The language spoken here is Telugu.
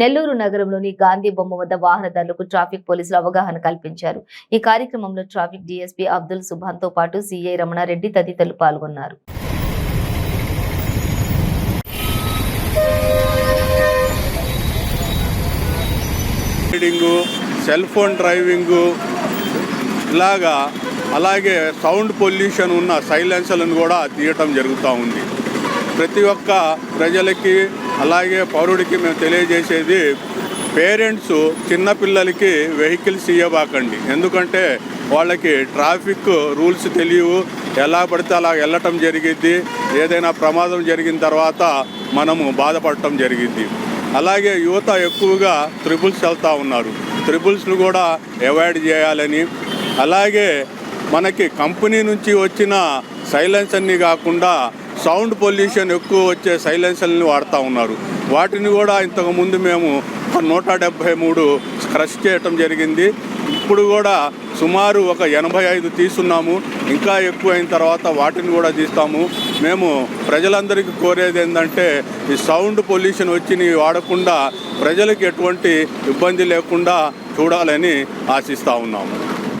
నెల్లూరు నగరంలోని గాంధీ బొమ్మ వద్ద వాహనదారులకు ట్రాఫిక్ పోలీసులు అవగాహన కల్పించారు. ఈ కార్యక్రమంలో ట్రాఫిక్ డీఎస్పీ అబ్దుల్ సుభాన్తో పాటు సిఐ రమణారెడ్డి తదితరులు పాల్గొన్నారు. సెల్ ఫోన్ డ్రైవింగు ఇలాగా అలాగే సౌండ్ పొల్యూషన్ ఉన్న సైలెన్సర్లను కూడా తీయటం జరుగుతూ ఉంది. ప్రతి ఒక్క ప్రజలకి అలాగే పౌరుడికి మేము తెలియజేసేది పేరెంట్స్ చిన్నపిల్లలకి వెహికల్స్ ఇవ్వబాకండి ఎందుకంటే వాళ్ళకి ట్రాఫిక్ రూల్స్ తెలియవు. ఎలా పడితే అలా వెళ్ళటం జరిగిద్ది. ఏదైనా ప్రమాదం జరిగిన తర్వాత మనము బాధపడటం జరిగిద్ది. అలాగే యువత ఎక్కువగా త్రిబుల్స్ వెళ్తూ ఉన్నారు. త్రిబుల్స్ను కూడా అవాయిడ్ చేయాలని. అలాగే మనకి కంపెనీ నుంచి వచ్చిన సైలెన్స్ అన్నీ కాకుండా సౌండ్ పొల్యూషన్ ఎక్కువ వచ్చే సైలెన్సర్ని వాడుతూ ఉన్నారు. వాటిని కూడా ఇంతకుముందు మేము నూట డెబ్భై మూడు క్రష్ చేయటం జరిగింది. ఇప్పుడు కూడా సుమారు ఒక ఎనభై ఐదు తీసున్నాము ఇంకా ఎక్కువ అయిన తర్వాత వాటిని కూడా తీస్తాము. మేము ప్రజలందరికీ కోరేది ఏంటంటే ఈ సౌండ్ పొల్యూషన్ వచ్చి వాడకుండా ప్రజలకు ఎటువంటి ఇబ్బంది లేకుండా చూడాలని ఆశిస్తూ ఉన్నాము.